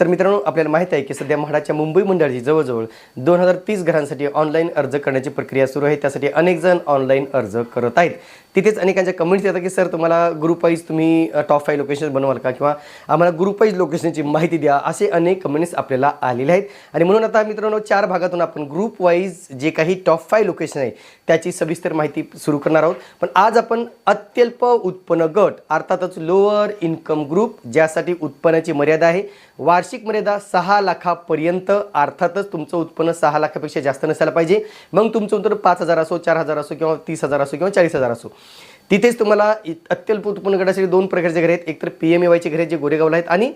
तर मित्रांनो आपल्याला माहिती आहे की सध्या म्हाडाच्या मुंबई मंडळाची जवळजवळ दोन हजार तीस घरांसाठी ऑनलाईन अर्ज करण्याची प्रक्रिया सुरू आहे. त्यासाठी अनेक जण ऑनलाईन अर्ज करत आहेत. तिथेच अनेकांच्या कमेंट्स येतात की सर तुम्हाला ग्रुप वाईज तुम्ही टॉप फाईव्ह लोकेशन बनवाल का? किंवा आम्हाला ग्रुप वाईज लोकेशनची माहिती द्या. असे अनेक कमेंट्स आपल्याला आलेले आहेत. आणि म्हणून आता मित्रांनो चार भागातून आपण ग्रुप वाईज जे काही टॉप फाईव्ह लोकेशन आहे त्याची सविस्तर माहिती सुरू करणार आहोत. पण आज आपण अत्यल्प उत्पन्न गट अर्थातच लोअर इन्कम ग्रुप ज्यासाठी उत्पन्नाची मर्यादा आहे. वार्षिक मर्यादा सहा लाखापर्यंत अर्थातच तुमचं उत्पन्न सहा लाखापेक्षा जास्त नसायला पाहिजे. मग तुमचं उत्तर पाच हजार असो चार हजार असो किंवा तीस हजार असो किंवा चाळीस हजार असो. तिथेच तुम्हाला इ- अत्यल्प उत्पन्न गटासाठी दोन प्रकारचे घरे आहेत. एकतर पी एम ए वायचे घरे आहेत जे गोरेगावला आहेत आणि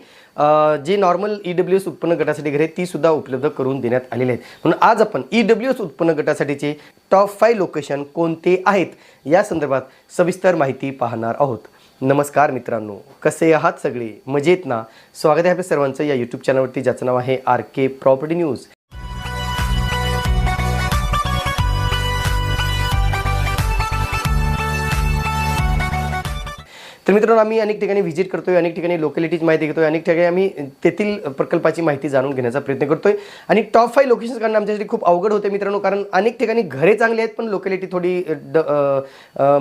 जे नॉर्मल ई डब्ल्यू एस उत्पन्न गटासाठी घरे आहेत ती सुद्धा उपलब्ध करून देण्यात आलेली आहेत. म्हणून आज आपण ई डब्ल्यू एस उत्पन्न गटासाठीचे टॉप फाईव्ह लोकेशन कोणते आहेत? या संदर्भात सविस्तर माहिती पाहणार आहोत. नमस्कार मित्रांनो. कसे आहात सगळे? मजेत ना? स्वागत आहे आपल्या सर्वांचं या यूट्यूब चॅनलवरती ज्याचं नाव आहे आर के प्रॉपर्टी न्यूज तर मित्रांनो आम्ही अनेक ठिकाणी व्हिजिट करतोय अनेक ठिकाणी लोकॅलिटीज माहिती घेतोय अनेक ठिकाणी आम्ही तेथील प्रकल्पाची माहिती जाणून घेण्याचा प्रयत्न करतोय. आणि टॉप फाईव्ह लोकेशन्स काढणं आमच्यासाठी खूप अवघड होते मित्रांनो कारण अनेक ठिकाणी घरे चांगली आहेत पण लोकॅलिटी थोडी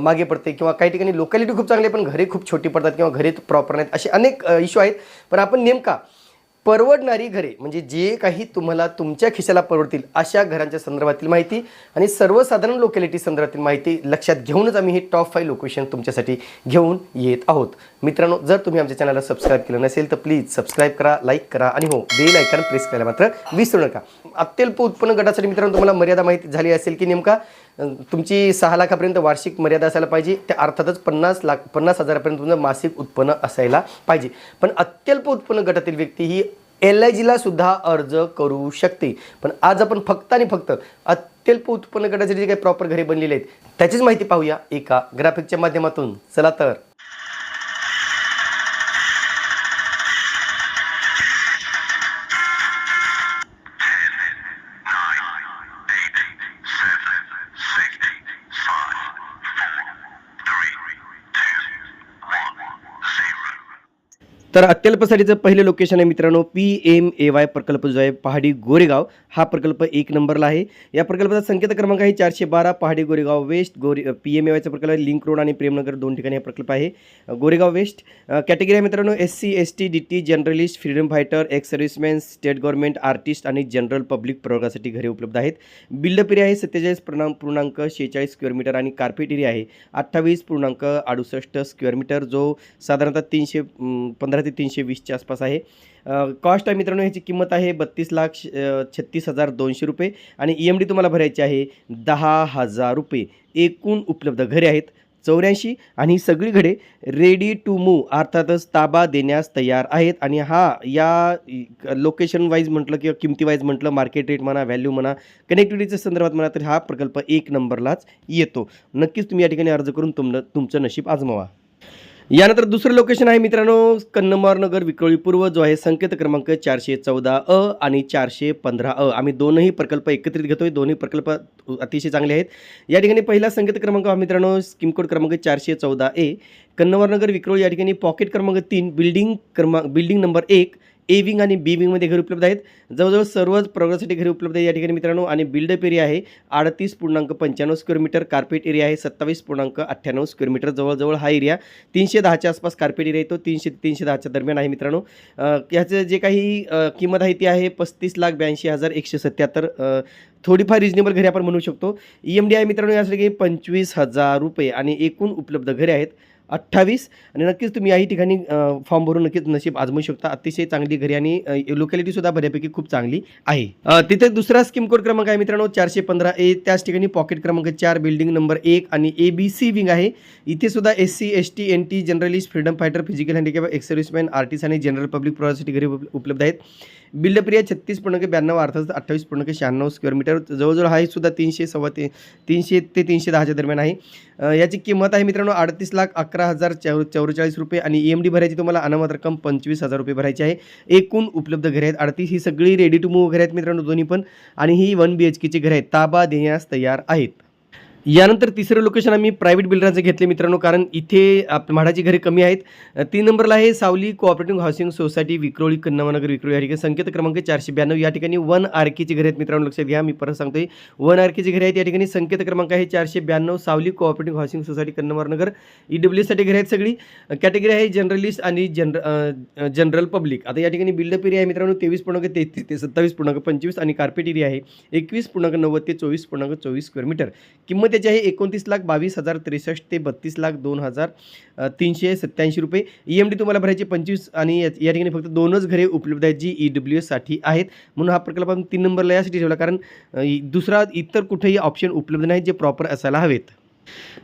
मागे पडते किंवा काही ठिकाणी लोकॅलिटी खूप चांगली आहे पण घरे खूप छोटी पडतात किंवा घरे प्रॉपर नाहीत असे अनेक इश्यू आहेत. पण आपण नेमका परवडणारी घरे म्हणजे जे काही तुम्हाला तुमच्या खिशाला परवडतील अशा घरांच्या संदर्भातील माहिती आणि सर्वसाधारण लोकॅलिटी संदर्भातील माहिती लक्षात घेऊनच आम्ही हे टॉप फाईव्ह लोकेशन तुमच्यासाठी घेऊन येत आहोत. मित्रांनो जर तुम्ही आमच्या चॅनलला सबस्क्राईब केलं नसेल तर प्लीज सबस्क्राईब करा लाईक करा आणि हो बेल आयकॉन प्रेस करायला मात्र विसरू नका. अत्यल्प उत्पन्न गटासाठी मित्रांनो तुम्हाला मर्यादा माहिती झाली असेल की नेमका? तुमची सहा लाखापर्यंत वार्षिक मर्यादा असायला पाहिजे. त्या अर्थातच पन्नास लाख पन्नास हजारापर्यंत तुमचं मासिक उत्पन्न असायला पाहिजे. पण अत्यल्प उत्पन्न गटातील व्यक्ती ही एल आय जीला सुद्धा अर्ज करू शकते. पण आज आपण फक्त आणि फक्त अत्यल्प उत्पन्न गटासाठी जे काही प्रॉपर घरे बनलेले आहेत त्याचीच माहिती पाहूया एका ग्राफिकच्या माध्यमातून. चला तर. तर अत्यल्पसाठीचं पहिलं लोकेशन आहे मित्रांनो पी एम ए वाय प्रकल्प जो आहे पहाडी गोरेगाव. हा प्रकल्प एक नंबरला आहे. या प्रकल्पाचा संकेत क्रमांक आहे चारशे बारा पहाडी गोरेगाव वेस्ट. गोरे पी एम ए वायचा प्रकल्प आहे लिंक रोड आणि प्रेमनगर दोन ठिकाणी हा प्रकल्प आहे. गोरेगाव वेस्ट. कॅटेगरी आहे मित्रांनो S C S T D T journalist freedom fighter ex serviceman state government artist आणि जनरल पब्लिक प्रवर्गासाठी घरे उपलब्ध आहेत. बिल्डअप एरिया आहे सत्तेचाळीस पूर्णांक पूर्णांक शेहेचाळीस स्क्वेअर मीटर आणि कार्पेट एरिया आहे अठ्ठावीस पूर्णांक अडुसष्ट स्क्वेअर मीटर जो साधारणतः तीनशे पंधरा ते तीनशे वीसच्या आसपास आहे. कॉस्ट आहे मित्रांनो ह्याची किंमत आहे बत्तीस लाख छत्तीस हजार दोनशे रुपये आणि ई एम डी तुम्हाला भरायची आहे दहा हजार रुपये. एकूण उपलब्ध घरे आहेत चौऱ्याऐंशी आणि सगळी घडे रेडी टू मूव अर्थातच ताबा देण्यास तयार आहेत. आणि हा या लोकेशन वाईज म्हटलं किंवा किमती वाईज म्हटलं मार्केट रेट म्हणा व्हॅल्यू म्हणा कनेक्टिव्हिटीच्या संदर्भात म्हणा तर हा प्रकल्प एक नंबरलाच येतो. नक्कीच तुम्ही या ठिकाणी अर्ज करून तुम तुमचं नशीब आजमावा. यानंतर दुसरं लोकेशन आहे मित्रांनो कन्नमार नगर विक्रोळी पूर्व जो आहे संकेत क्रमांक चारशे चौदा अ आणि चारशे पंधरा अ. आम्ही दोनही प्रकल्प एकत्रित घेतोय दोन्ही प्रकल्प अतिशय चांगले आहेत. या ठिकाणी पहिला संकेत क्रमांक हा मित्रांनो स्कीम कोड क्रमांक चारशे चौदा ए. कन्नवार नगर विक्रोळी या ठिकाणी पॉकेट क्रमांक तीन बिल्डिंग क्रमांक बिल्डिंग नंबर एक ए विंग आणि बी विंगमध्ये घरी उपलब्ध आहेत. जवळजवळ सर्वच प्रवर्गासाठी घरी उपलब्ध आहे या ठिकाणी मित्रांनो. आणि बिल्डअप एरिया आहे अडतीस पूर्णांक पंच्याण्णव स्क्वेअर मीटर कार्पेट एरिया आहे. सत्तावीस पूर्णांक अठ्ठ्याण्णव स्क्वेअर मीटर जवळजवळ हा एरिया तीनशे दहाच्या आसपास कार्पेट एरिया येतो तीनशे ते तीनशे दहाच्या दरम्यान आहे मित्रांनो. याचं जे काही किंमत आहे ती आहे पस्तीस लाख ब्याऐंशी हजार एकशे सत्याहत्तर. थोडीफार रिजनेबल घरे आपण म्हणू शकतो. ई एम डी आहे मित्रांनो. यासाठी पंचवीस हजार रुपये आणि एकूण उपलब्ध घरे आहेत. अठ्ठावीस. आणि नक्कीच तुम्ही याही ठिकाणी फॉर्म भरून नक्कीच नशीब आजमू शकता. अतिशय चांगली घरी आणि लोकॅलिटीसुद्धा बऱ्यापैकी खूप चांगली आहे. तिथे दुसरा स्कीम कोड क्रमांक आहे मित्रांनो चारशे पंधरा. ए त्याच ठिकाणी पॉकेट क्रमांक चार बिल्डिंग नंबर एक आणि ए बी सी विंग आहे. इथे सुद्धा S C S T N T journalist freedom fighter physical handicap ex serviceman artist आणि जनरल पब्लिक प्रवासाठी घरी उपलब्ध आहेत. बिल्डअप छत्तीस पूर्णांक ब्याण्णव अर्थात अठ्ठावीस पूर्णांक शहाण्णव स्क्वेअर मीटर जवळजवळ हा सुद्धा तीनशे सव्वा ते तीनशे ते तीनशे दहाच्या दरम्यान आहे. याची किंमत आहे मित्रांनो अडतीस लाख अकरा हजार चौ चौवेचाळीस रुपये आणि ई एम डी भरायची तुम्हाला अनामत रक्कम पंचवीस हजार रुपये भरायची आहे. एकूण उपलब्ध घरे आहेत. अडतीस ही सगळी रेडी टू मूव्ह घरे आहेत मित्रांनो दोन्ही पण. आणि ही वन बी एच केची घरे आहेत. ताबा देण्यास तयार आहेत. यानंतर तिसरं लोकेशन आम्ही प्रायव्हेट बिल्डरांचं घेतले मित्रांनो कारण इथे आप म्हाडाची घरे कमी आहेत. तीन नंबरला आहे Savli cooperative housing society Vikhroli Kannamnagar Vikhroli या ठिकाणी संकेत क्रमांक चारशे ब्याण्णव. या ठिकाणी वन आर केची घरे आहेत मित्रांनो लक्षात घ्या. मी परत सांगतोय वन आर केची घरे आहेत. या ठिकाणी संकेत क्रमांक आहे चारशे ब्याण्णव Savli cooperative housing society Kannamnagar E डब्ल्यूसाठी घरे आहेत सगळी. कॅटेगरी आहे जनरलिस्ट आणि जनर जनरल पब्लिक आता या ठिकाणी बिल्डअप एरिया आहे मित्रांनो तेवीस पूर्णांक तेहतीस ते सत्तावीस पूर्णांक पंचवीस आणि कार्पेट एरिया आहे एकवीस पूर्णांक नव्वद ते चोवीस पूर्णांक चोवीस स्क्वेअर मीटर किंमत त्याचे आहे एकोणतीस लाख बावीस हजार त्रेसष्ट ते बत्तीस लाख दोन हजार तीनशे सत्त्याऐंशी रुपये. ई एम डी तुम्हाला भरायचे पंचवीस आणि या ठिकाणी फक्त दोनच घरे उपलब्ध आहेत जी ई डब्ल्यू एससाठी आहेत. म्हणून हा प्रकल्प आपण तीन नंबरला यासाठी ठेवला कारण दुसरा इतर कुठेही ऑप्शन उपलब्ध नाही जे प्रॉपर असायला हवेत.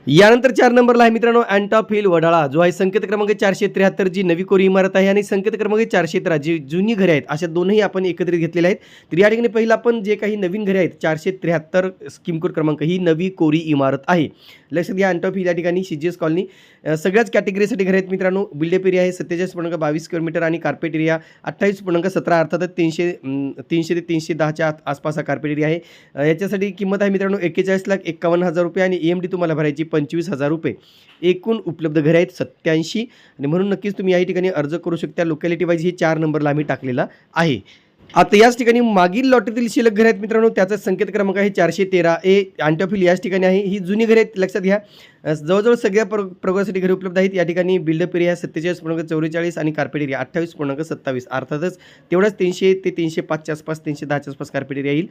यानंतर चार नंबरला आहे मित्रांनो अँटॉप हिल वडाळा जो आहे संकेत क्रमांक चारशे त्र्याहत्तर जी नवी कोरी इमारत आहे आणि संकेत क्रमांक चारशे तेरा जी जुनी घरे आहेत अशा दोनही आपण एकत्रित घेतलेल्या आहेत. तर या ठिकाणी पहिला आपण जे काही नवीन घरे आहेत चारशे त्र्याहत्तर स्कीम कोड क्रमांक ही नवी कोरी इमारत आहे. लक्षात घ्या अँटॉप हिल या ठिकाणी सी जी एस कॉलनी सगळ्याच कॅटेगरीसाठी घरे आहेत मित्रांनो. बिल्डअप एरिया आहे सत्तेचाळीस पूर्णांक बावीस किलोमीटर आणि कार्पेट एरिया अठ्ठावीस पूर्णांक सतरा अर्थातच तीनशे तीनशे ते तीनशे दहाच्या आसपास हा कार्पेट एरिया आहे. याच्यासाठी किंमत आहे मित्रांनो एक्केचाळीस लाख एक्कावन्न हजार रुपये आणि ई एम डी तुम्हाला भरायची पंचवीस हजार रुपये. एकूण उपलब्ध घरे आहेत सत्याऐंशी आणि म्हणून नक्कीच तुम्ही या ठिकाणी अर्ज करू शकता. लोकॅलिटी वाईज हे चार नंबरला आम्ही टाकलेला आहे. आता याच ठिकाणी मागील लॉटरीतील शिल्लक घर आहेत मित्रांनो. त्याचा संकेत क्रमांक आहे चारशे तेरा. ए अँटॉफिल याच ठिकाणी आहे. ही जुनी घरे आहेत लक्षात घ्या. जवळजवळ सगळ्या प्र प्रवासाठी घरी उपलब्ध आहेत. या ठिकाणी बिल्डअप एरिया सत्तेचाळीस पूर्णांक चौवेचाळीस आणि कार्पेट एरिया अठ्ठावीस पूर्णांक सत्तावीस. अर्थातच तेवढंच तीनशे ते तीनशे पाचच्या आसपास तीनशे दहाच्या आसपास कार्पेट एरिया येईल.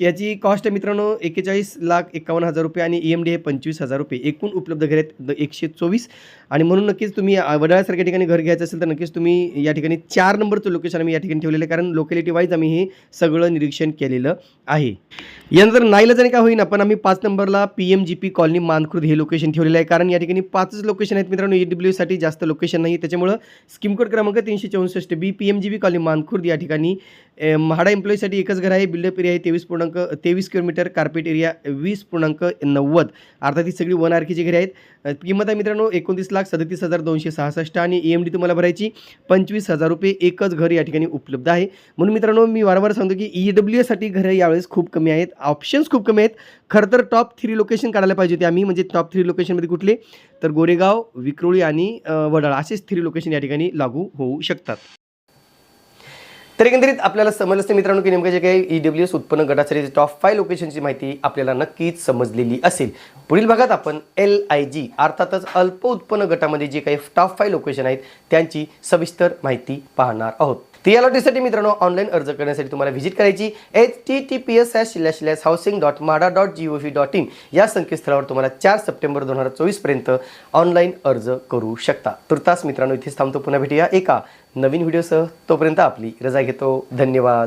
याची कॉस्ट आहे मित्रांनो एक्केचाळीस लाख एकावन्न हजार रुपये आणि ई एम डी हे पंचवीस हजार रुपये. एकूण उपलब्ध घरे आहेत एकशे चोवीस. आणि म्हणून नक्कीच तुम्ही वडाळ्यासारख्या ठिकाणी घर घ्यायचं असेल तर नक्कीच तुम्ही या ठिकाणी चार नंबरचं लोकेशन आम्ही या ठिकाणी ठेवलेलं आहे. कारण लोकॅलिटी वाईज आम्ही हे सगळं निरीक्षण केलेलं आहे. यानंतर नाईलाजाने काय होईना पण आम्ही पाच नंबरला P M G P colony Mankhurd हे लोकेशन ठेवलेलं आहे. कारण या ठिकाणी पाचच लोकेशन आहेत मित्रांनो. ई डब्ल्यूसाठी जास्त लोकेशन नाही त्याच्यामुळं स्कीम कोड क्रमांक तीनशे चौसष्ट B P M G B colony Mankhurd या ठिकाणी म्हाडा एम्प्लॉईसाठी एकच घर आहे बिल्डअप एरिया आहे तेवीस पूर्णांक तेवीस किलोमीटर कार्पेट एरिया वीस पूर्णांक नव्वद. अर्थात ही सगळी वन आर केची घरे आहेत. किंमत आहे मित्रांनो एकोणतीस लाख सदतीस हजार दोनशे सहासष्ट आणि ई एम डी तुम्हाला भरायची पंचवीस हजार रुपये एकच घर या ठिकाणी उपलब्ध आहे. म्हणून मित्रांनो मी वारंवार सांगतो की ई डब्ल्यू एसाठी घरं यावेळेस खूप कमी आहेत. ऑप्शन्स खूप कमी आहेत. खरं तर टॉप थ्री लोकेशन काढायला पाहिजे होते आम्ही म्हणजे टॉप थ्री लोकेशनमध्ये कुठले? तर गोरेगाव विक्रोळी आणि अ, वडाळा असेच थ्री लोकेशन या ठिकाणी लागू होऊ शकतात. तर एकंदरीत आपल्याला समजलं असते मित्रांनो की नेमकं जे काही ई डब्ल्यू एस उत्पन्न गटासाठी टॉप फाय लोकेशनची माहिती आपल्याला नक्कीच समजलेली असेल. पुढील भागात आपण एल आय जी अर्थातच अल्प उत्पन्न गटामध्ये जे काही टॉप फाय लोकेशन आहेत त्यांची सविस्तर माहिती पाहणार आहोत. तर या लॉटरीसाठी मित्रांनो ऑनलाईन अर्ज करण्यासाठी तुम्हाला व्हिजिट करायची H T T P S S slash slash housing dot MHADA dot G O V dot in या संकेतस्थळावर तुम्हाला चार सप्टेंबर दोन हजार चोवीसपर्यंत ऑनलाईन अर्ज करू शकता. तुर्तास मित्रांनो इथेच थांबतो. पुन्हा भेटूया एका नवीन व्हिडिओसह तोपर्यंत आपली रजा घेतो. धन्यवाद.